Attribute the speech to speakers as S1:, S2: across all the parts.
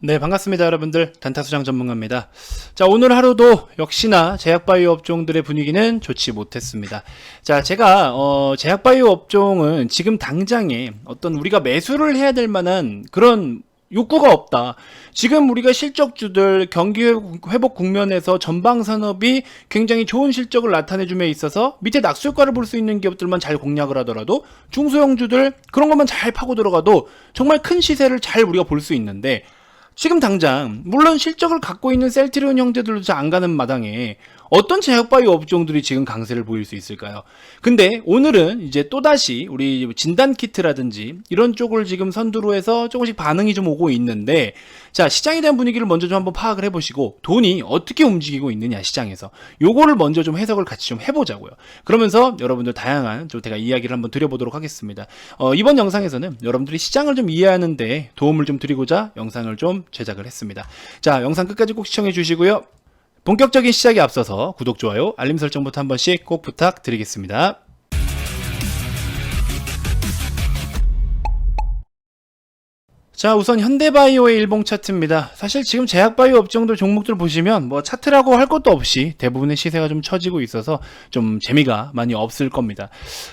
S1: 네, 반갑습니다, 여러분들. 단타수장 전문가입니다. 자, 오늘 하루도 역시나 제약바이오 업종들의 분위기는 좋지 못했습니다. 자, 제가, 어, 제약바이오 업종은 지금 당장에 어떤 우리가 매수를 해야 될 만한 그런 욕구가 없다. 지금 우리가 실적주들 경기 회복 국면에서 전방 산업이 굉장히 좋은 실적을 나타내줌에 있어서 밑에 낙수효과를 볼 수 있는 기업들만 잘 공략을 하더라도 중소형주들 그런 것만 잘 파고 들어가도 정말 큰 시세를 잘 우리가 볼 수 있는데 지금 당장 물론 실적을 갖고 있는 셀트리온 형제들도 잘 안 가는 마당에 어떤 제약바이오 업종들이 지금 강세를 보일 수 있을까요? 근데 오늘은 이제 또다시 우리 진단 키트라든지 이런 쪽을 지금 선두로 해서 조금씩 반응이 좀 오고 있는데 자 시장에 대한 분위기를 먼저 좀 한번 파악을 해보시고 돈이 어떻게 움직이고 있느냐 시장에서 요거를 먼저 좀 해석을 같이 좀 해보자고요. 그러면서 여러분들 다양한 좀 제가 이야기를 한번 드려보도록 하겠습니다. 어, 이번 영상에서는 여러분들이 시장을 좀 이해하는데 도움을 좀 드리고자 영상을 좀 제작을 했습니다. 자 영상 끝까지 꼭 시청해 주시고요. 본격적인 시작에 앞서서 구독, 좋아요, 알림 설정부터 한 번씩 꼭 부탁드리겠습니다. 자, 우선 현대바이오의 일봉 차트입니다. 사실 지금 제약바이오 업종들 종목들 보시면 뭐 차트라고 할 것도 없이 대부분의 시세가 좀 처지고 있어서 좀 재미가 많이 없을 겁니다.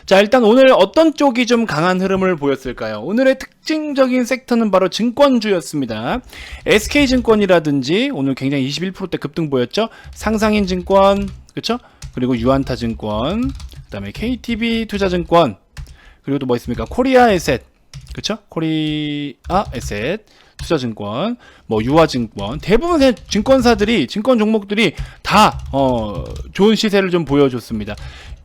S1: 자, 일단 오늘 어떤 쪽이 좀 강한 흐름을 보였을까요? 오늘의 특징적인 섹터는 바로 증권주였습니다. SK증권이라든지 오늘 굉장히 21%대 급등 보였죠? 상상인 증권, 그쵸? 그리고 유안타 증권, 그 다음에 KTB 투자증권, 그리고 또 뭐 있습니까? 코리아 에셋, 그쵸? 코리아 에셋, 투자증권, 뭐 유아증권 대부분 의 증권사들이 증권 종목들이 다 어, 좋은 시세를 좀 보여줬습니다.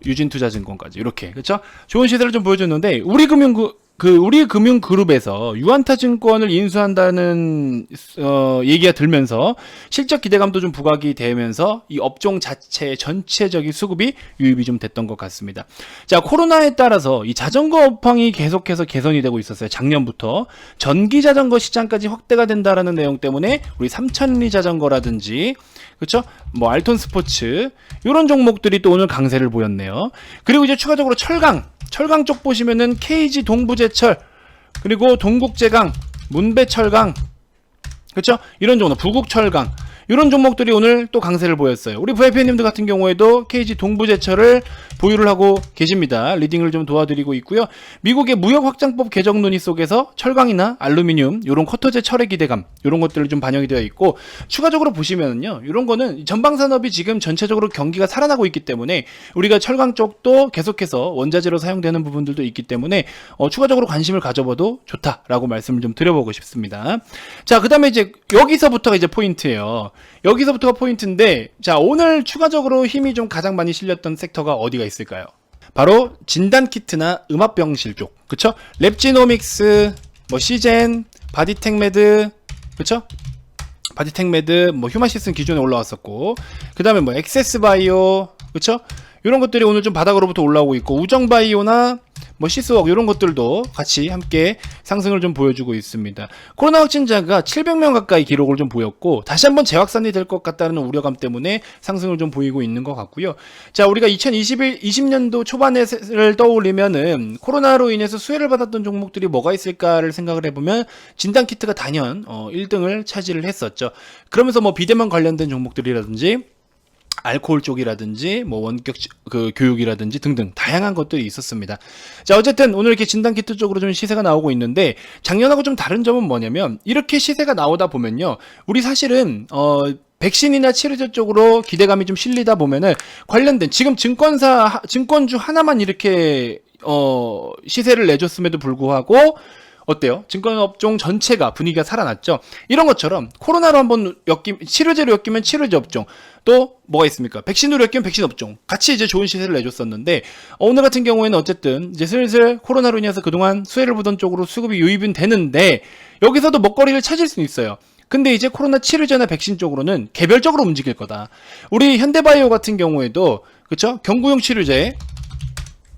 S1: 유진투자증권까지 이렇게 그쵸? 좋은 시세를 좀 보여줬는데 우리 금융 그, 그 우리 금융 그룹에서 유한타증권을 인수한다는 어, 얘기가 들면서 실적 기대감도 좀 부각이 되면서 이 업종 자체의 전체적인 수급이 유입이 좀 됐던 것 같습니다. 자 코로나에 따라서 이 자전거 업황이 계속해서 개선이 되고 있었어요. 작년부터 전기 자전거 시장까지 확대가 된다라는 내용 때문에 우리 삼천리 자전거라든지 그렇죠? 뭐 알톤 스포츠 이런 종목들이 또 오늘 강세를 보였네요. 그리고 이제 추가적으로 철강 철강 쪽 보시면은 KG 동부제철 그리고 동국제강 문배철강 그렇죠? 이런 종목 부국철강 이런 종목들이 오늘 또 강세를 보였어요. 우리 VIP님들 같은 경우에도 KG 동부제철을 보유를 하고 계십니다. 리딩을 좀 도와드리고 있고요. 미국의 무역 확장법 개정 논의 속에서 철강이나 알루미늄 이런 쿼터제 철의 기대감 이런 것들을 좀 반영이 되어 있고 추가적으로 보시면은요. 이런 거는 전방 산업이 지금 전체적으로 경기가 살아나고 있기 때문에 우리가 철강 쪽도 계속해서 원자재로 사용되는 부분들도 있기 때문에 어, 추가적으로 관심을 가져봐도 좋다라고 말씀을 좀 드려보고 싶습니다. 자, 그다음에 이제 여기서부터가 이제 포인트예요. 여기서부터가 포인트인데 자 오늘 추가적으로 힘이 좀 가장 많이 실렸던 섹터가 어디가 있을까요? 바로 진단 키트나 음압병실 쪽, 그쵸? 랩지노믹스, 뭐 시젠, 바디텍메드, 그쵸? 바디텍메드, 뭐 휴마시스는 기존에 올라왔었고, 그 다음에 뭐 엑세스바이오, 그쵸? 이런 것들이 오늘 좀 바닥으로부터 올라오고 있고, 우정바이오나 뭐 시스웍 이런 것들도 같이 함께 상승을 좀 보여주고 있습니다. 코로나 확진자가 700명 가까이 기록을 좀 보였고 다시 한번 재확산이 될 것 같다는 우려감 때문에 상승을 좀 보이고 있는 것 같고요. 자, 우리가 2021 20년도 초반을 떠올리면은 코로나로 인해서 수혜를 받았던 종목들이 뭐가 있을까를 생각을 해보면 진단 키트가 단연 어, 1등을 차지를 했었죠. 그러면서 뭐 비대면 관련된 종목들이라든지 알코올 쪽이라든지 뭐 원격 그 교육이라든지 등등 다양한 것들이 있었습니다. 자 어쨌든 오늘 이렇게 진단 키트 쪽으로 좀 시세가 나오고 있는데 작년하고 좀 다른 점은 뭐냐면 이렇게 시세가 나오다 보면요 우리 사실은 어 백신이나 치료제 쪽으로 기대감이 좀 실리다 보면은 관련된 지금 증권사 증권주 하나만 이렇게 어 시세를 내줬음에도 불구하고 어때요? 증권업종 전체가 분위기가 살아났죠. 이런 것처럼 코로나로 한번 엮임 치료제로 엮이면 치료제 업종 또 뭐가 있습니까? 백신으로 엮이면 백신 업종 같이 이제 좋은 시세를 내줬었는데 어, 오늘 같은 경우에는 어쨌든 이제 슬슬 코로나로 인해서 그동안 수혜를 보던 쪽으로 수급이 유입은 되는데 여기서도 먹거리를 찾을 수는 있어요. 근데 이제 코로나 치료제나 백신 쪽으로는 개별적으로 움직일 거다. 우리 현대바이오 같은 경우에도 그쵸? 경구용 치료제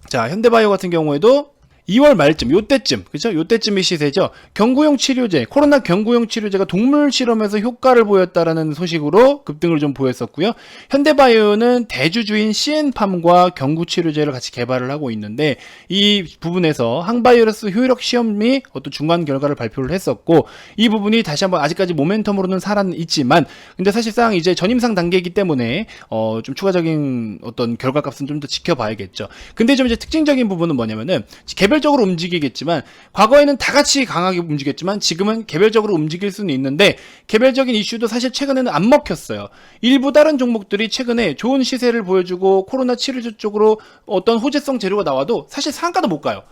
S1: 자 현대바이오 같은 경우에도 2월 말쯤 요때쯤 그죠? 요때쯤이 시세죠. 경구용 치료제 코로나 경구용 치료제가 동물 실험에서 효과를 보였다라는 소식으로 급등을 좀 보였었고요. 현대바이오는 대주주인 CN팜과 경구 치료제를 같이 개발을 하고 있는데 이 부분에서 항바이러스 효력 시험이 어떤 중간 결과를 발표를 했었고 이 부분이 다시 한번 아직까지 모멘텀으로는 살아 있지만 근데 사실상 이제 전임상 단계이기 때문에 어 좀 추가적인 어떤 결과값은 좀 더 지켜봐야겠죠. 근데 좀 이제 특징적인 부분은 뭐냐면은 개별 적으로 움직이겠지만 과거에는 다 같이 강하게 움직였지만 지금은 개별적으로 움직일 수는 있는데 개별적인 이슈도 사실 최근에는 안 먹혔어요. 일부 다른 종목들이 최근에 좋은 시세를 보여주고 코로나 치료제 쪽으로 어떤 호재성 재료가 나와도 사실 상한가도 못 가요.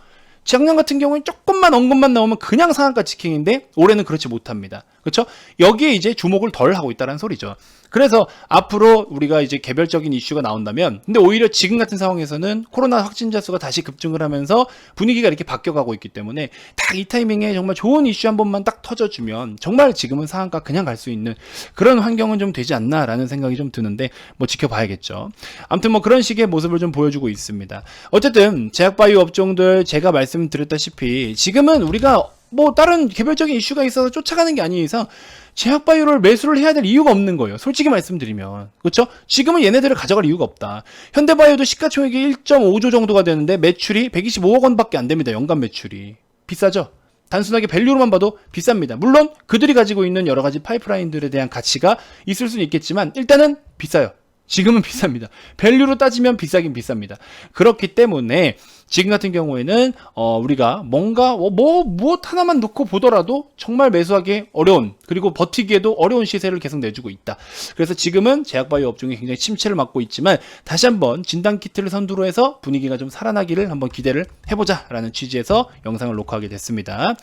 S1: 작년 같은 경우는 조금만 언급만 나오면 그냥 상한가 지킹인데 올해는 그렇지 못합니다. 그렇죠? 여기에 이제 주목을 덜 하고 있다는 소리죠. 그래서 앞으로 우리가 이제 개별적인 이슈가 나온다면 근데 오히려 지금 같은 상황에서는 코로나 확진자 수가 다시 급증을 하면서 분위기가 이렇게 바뀌어가고 있기 때문에 딱 이 타이밍에 정말 좋은 이슈 한 번만 딱 터져주면 정말 지금은 상한가 그냥 갈 수 있는 그런 환경은 좀 되지 않나라는 생각이 좀 드는데 뭐 지켜봐야겠죠. 아무튼 뭐 그런 식의 모습을 좀 보여주고 있습니다. 어쨌든 제약바이오 업종들 제가 말씀드렸다시피 지금은 우리가 뭐 다른 개별적인 이슈가 있어서 쫓아가는 게 아닌 이상 제약바이오를 매수를 해야 될 이유가 없는 거예요. 솔직히 말씀드리면. 그렇죠? 지금은 얘네들을 가져갈 이유가 없다. 현대바이오도 시가총액이 1.5조 정도가 되는데 매출이 125억 원밖에 안 됩니다. 연간 매출이. 비싸죠? 단순하게 밸류로만 봐도 비쌉니다. 물론 그들이 가지고 있는 여러 가지 파이프라인들에 대한 가치가 있을 수는 있겠지만 일단은 비싸요. 지금은 비쌉니다. 밸류로 따지면 비싸긴 비쌉니다. 그렇기 때문에 지금 같은 경우에는 어 우리가 뭔가 뭐, 뭐 무엇 하나만 놓고 보더라도 정말 매수하기 어려운 그리고 버티기에도 어려운 시세를 계속 내주고 있다. 그래서 지금은 제약바이오 업종이 굉장히 침체를 맞고 있지만 다시 한번 진단 키트를 선두로 해서 분위기가 좀 살아나기를 한번 기대를 해보자라는 취지에서 영상을 녹화하게 됐습니다.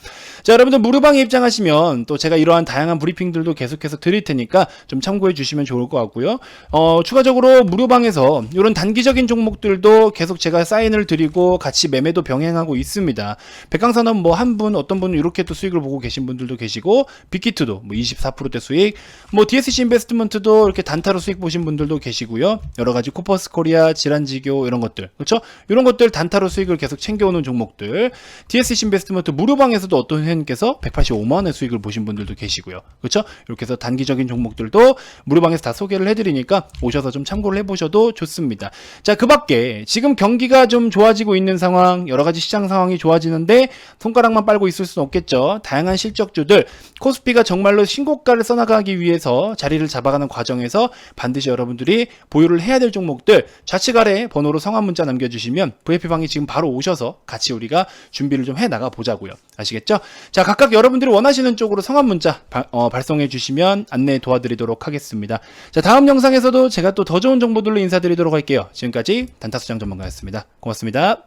S1: 자 여러분들 무료방에 입장하시면 또 제가 이러한 다양한 브리핑들도 계속해서 드릴 테니까 좀 참고해 주시면 좋을 것 같고요. 어 추가적으로 무료방에서 이런 단기적인 종목들도 계속 제가 사인을 드리고 같이 매매도 병행하고 있습니다. 백강산업 뭐 한 분 어떤 분은 이렇게 또 수익을 보고 계신 분들도 계시고 빅히트도 뭐 24%대 수익 뭐 DSC 인베스트먼트도 이렇게 단타로 수익 보신 분들도 계시고요. 여러 가지 코퍼스 코리아 질환지교 이런 것들 그렇죠? 이런 것들 단타로 수익을 계속 챙겨오는 종목들 DSC 인베스트먼트 무료방에서도 어떤 회원께서 185만 원의 수익을 보신 분들도 계시고요. 그렇죠? 이렇게 해서 단기적인 종목들도 무료방에서 다 소개를 해 드리니까 오셔서 좀 참고를 해 보셔도 좋습니다. 자, 그 밖에 지금 경기가 좀 좋아지고 있는 상황, 여러 가지 시장 상황이 좋아지는데 손가락만 빨고 있을 수는 없겠죠. 다양한 실적주들, 코스피가 정말로 신고가를 써나가기 위해서 자리를 잡아가는 과정에서 반드시 여러분들이 보유를 해야 될 종목들 좌측 아래 번호로 성함 문자 남겨주시면 VIP방에 지금 바로 오셔서 같이 우리가 준비를 좀 해 나가 보자고요. 아시겠죠? 자, 각각 여러분들이 원하시는 쪽으로 성함 문자 바- 어, 발송해 주시면 안내 도와드리도록 하겠습니다. 자, 다음 영상에서도 제가 또 더 좋은 정보들로 인사드리도록 할게요. 지금까지 단타수장 전문가였습니다. 고맙습니다.